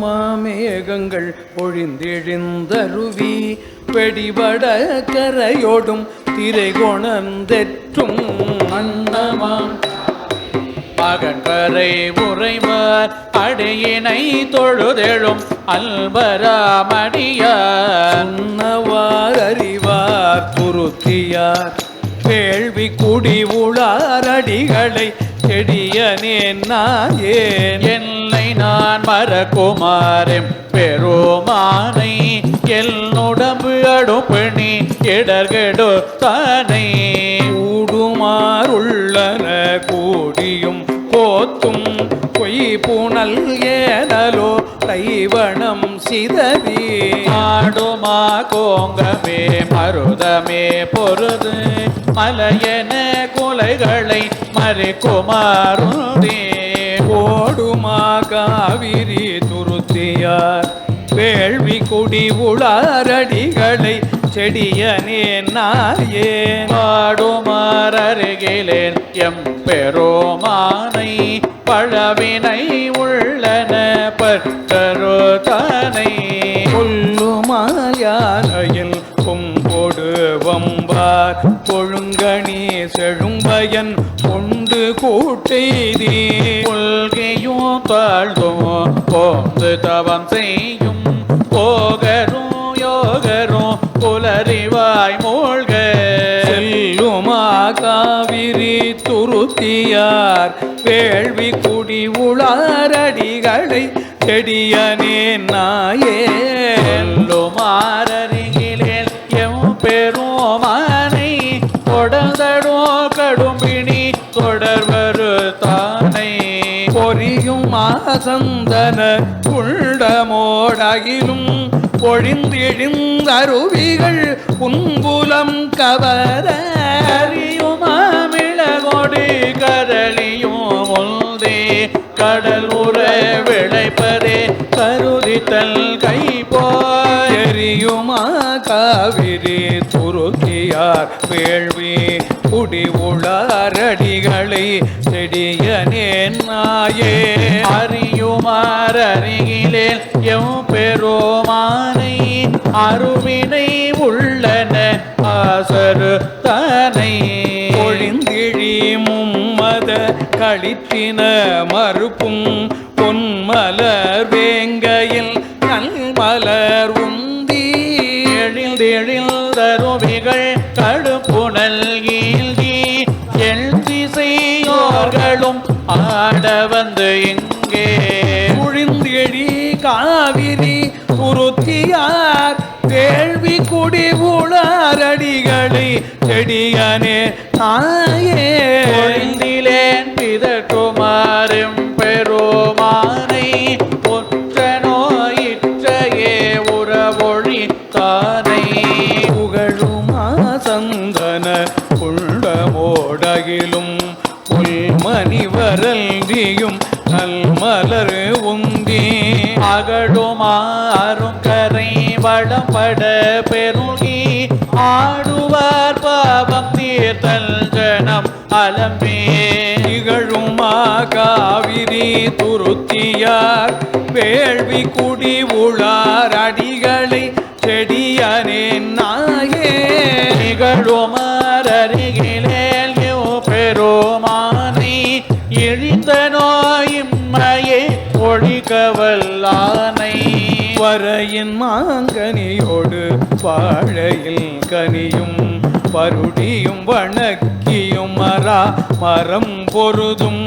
மாமேகங்கள் பொழிந்தெழுந்தருவி வெடிவட கரையோடும் திரை கொணர்ந்தெற்றும் அன்னமாம். பகன்கரை உறைவர் அடையினை தொழுதெழும் அல்பராமடியார் அறிவார் குருத்தியார் கேள்வி குடி உளாரடிகளை செடியனேன் நான் ஏன்? நான் மறக்குமாறும் பெருமானை என்னுடம்பு அடுப்பணி இடர்கெடு தானே. கூடுமாறுள்ளன கூடியும் போத்தும் பொய் புனல் ஏனலோ கைவணம் சிதறி ஆடுமா கோங்கமே மருதமே பொருது மலையன குலைகளை மறிக்குமாறுதே ஓடு காவிரி துருத்தியார். வேள்வி குடி உளாரடிகளை செடியனே நாயே பாடுமாறருகிலேன் எம் பெருமானை பழவினை உள்ளன பற்றரோ தானை. கொல்லுமாயானையில் கொம்போடு வம்பார். கொழுங்கணி செழும்பயன் பொன் கூட்டெய்தி கொள்கையோ தாழ்ந்தும் போந்து தவம் செய்யும். போகரும் யோகரும் புலறிவாய் மூழ்க. செல்லுமா காவிரி துருத்தியார். வேள்வி குடி உளாரடிகளை செடியனே நாயேன் மாறருகிலேன் சந்தன மாசந்தன குண்டமோடகிலும் பொழிந்தெழுந்தருவிகள் புன்புலம் கவர அறியுமாமிளகொடி கரளியும் முந்தே கடல் உற விளைப்பதே கருதித்தல் கை போய் காவிரி துருக்கியார் வேள்வி குடி உளாரடிகளை செடியனே நாயே. அறியுமாறருகிலேன் எம் பெருமானை அருவினை உள்ளன ஆசரு தனை. பொழிந்திழி மும்மத கழித்தின மறுப்பும் பொன்மலர் வேங்கையில் நல்மலர் உந்தி. எழில்தெழில்தருவிகள் கடுப்புணல் ஈழ்கி எள் திசையோர்களும் ஆட வந்து இங்கே காவிரி குருத்தியார் வேள்வி குடி உளாரடிகளை செடியனே தாயே. பொழிந்திலேன் பிதற்றுமாறும் பெருமானை ஒற்ற நோயிற்றையே உறவொழி தானை. புகழுமா சந்தன உள்ளமோடகிலும் புல்மணி வரல்தியும் நல்மலர் அகடுமாறும் கரை வளம்பட பெருகி ஆடுவார் பாவம் தீர்த்தல் ஜனம் அலம்பே. திகழுமா காவிரி துருத்தியார் வேள்வி குடி உளார் அடிகள் வரையின் மாங்கனியோடு வாழையில் கனியும் பருடியும் வணக்கியும் மரா மரம் பொருதும்.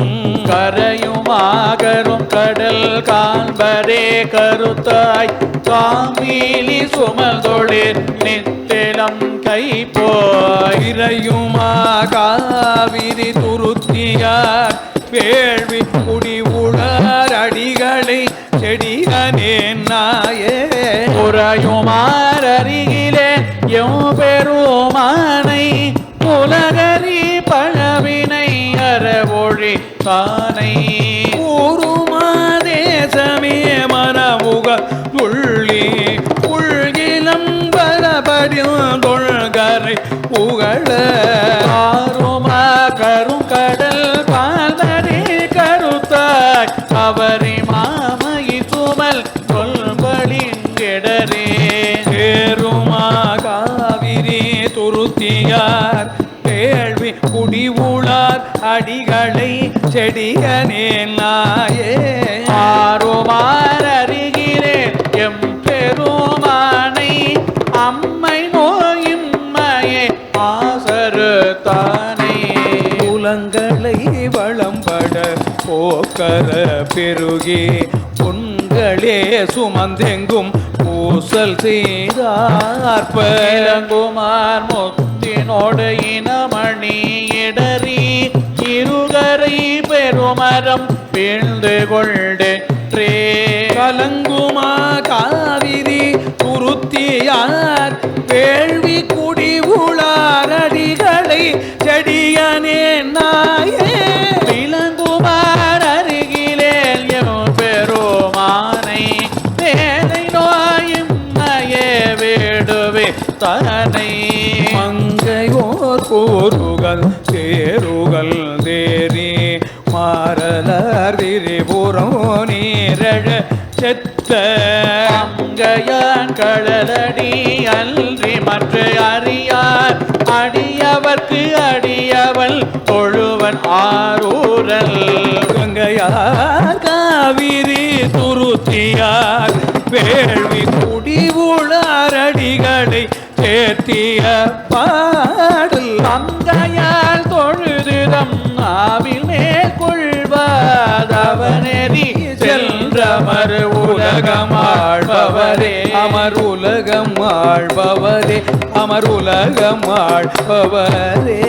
கரையும் ஆகரும் கடல் காண்பரே கருத்தாய் காமீலி சுமதொழில் நித்திலம் கை போயிரையுமா காவிரி துருத்தியார் வேள்வி குடி உளார் அடிகளை செடியனே நாயே உறையுமாறருகிலே எம் பெருமானை உலகரி பழவினை அறவொழி தானை கூறுமாதேசமே மனமுக துள்ளி உள்கிலம் பரபடியும் தொழ்கரை புகழ. ஆறுமா கருங்கடல் பால்வரே கருத்தாய் அவரி துருத்தியார் கேள்வி குடிவுளார் அடிகளை செடியனே நாயே. ஆறுமார் அருகிறேன் எம் பெருமானை அம்மை நோயின்மையே ஆசரு தானே. குலங்களை வளம்பட போக்கர பெருகி பொன்களே சுமந்தெங்கும் பூசல் செய்தார் செய்தார்ப்ப இளங்குமார் முத்தினோடு இனமணி இடறி இருகரை பெருமரம் வீழ்ந்து கொண்டே கலங்குமா காவிரி குருத்தியார் வேள்வி குடி உளாரடி கூறுகள் தேருகள் தேரி மாறலர் திரிபுரம் நீரழ செத்த அங்கையான் கடலடி அன்றி மற்ற அறியார் அடியவர்க்கு அடியவள் தொழுவன் ஆரூரல். கங்கையார் காவிரி துருத்தியார் வேள்வி குடி உளாரடிகளை சேர்த்திய பாடல் தொழுதுதம் ஆவில் மேற்கொள்வதவனெறி சென்றமர் உலகம் ஆழ்பவரே. அமர் உலகம் ஆழ்பவரே. அமர் உலகம் ஆழ்பவரே.